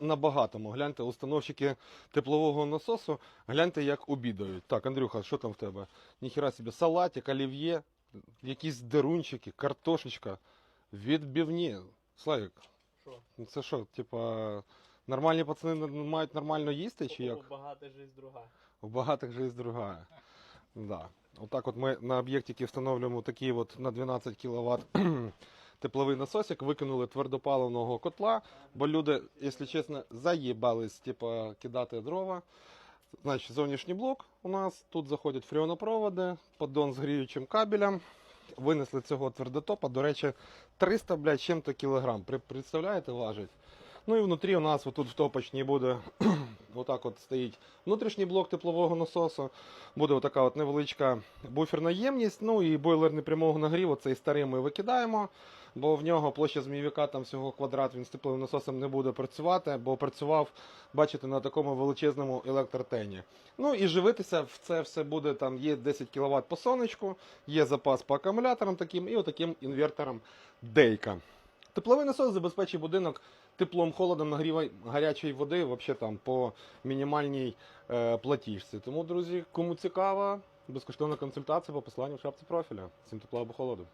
На багатому. Гляньте, установщики теплового насосу, гляньте, як обідають. Так, Андрюха, що там в тебе? Ніхіра собі, салатик, олів'є, якісь дерунчики, картошечка, відбивні. Славік, Що? ну це що, типа, нормальні пацани мають нормально їсти, чи як? Багата жизнь друга. У багатих жизнь другая. Да. Отак от ми на об'єктики встановлюємо такий от на 12 кВт тепловий насосик, викинули твердопаливного котла, бо люди, якщо чесно, заїбались типа, кидати дрова. Значить, зовнішній блок у нас, тут заходять фреонопроводи, поддон з гріючим кабелем. Винесли цього твердотопа, до речі, 300, блядь, чим-то кілограм. Представляєте, важить? Ну і внутрі у нас отут в топочній буде отак от стоїть внутрішній блок теплового насосу. Буде отака от невеличка буферна ємність. Ну і бойлер непрямого нагріву, цей старий ми викидаємо, бо в нього площа змійовика там всього квадрат, він з тепловим насосом не буде працювати, бо працював, бачите, на такому величезному електротені. Ну і живитися в це все буде там, є 10 кВт по сонечку, є запас по акумуляторам таким і отаким інвертором Дейка. Тепловий насос забезпечує будинок теплом, холодом, нагрівай гарячої води, вообще там по мінімальній е, платіжці. Тому, друзі, кому цікаво, безкоштовна консультація по посланню в шапці профіля. Всім тепла або холоду.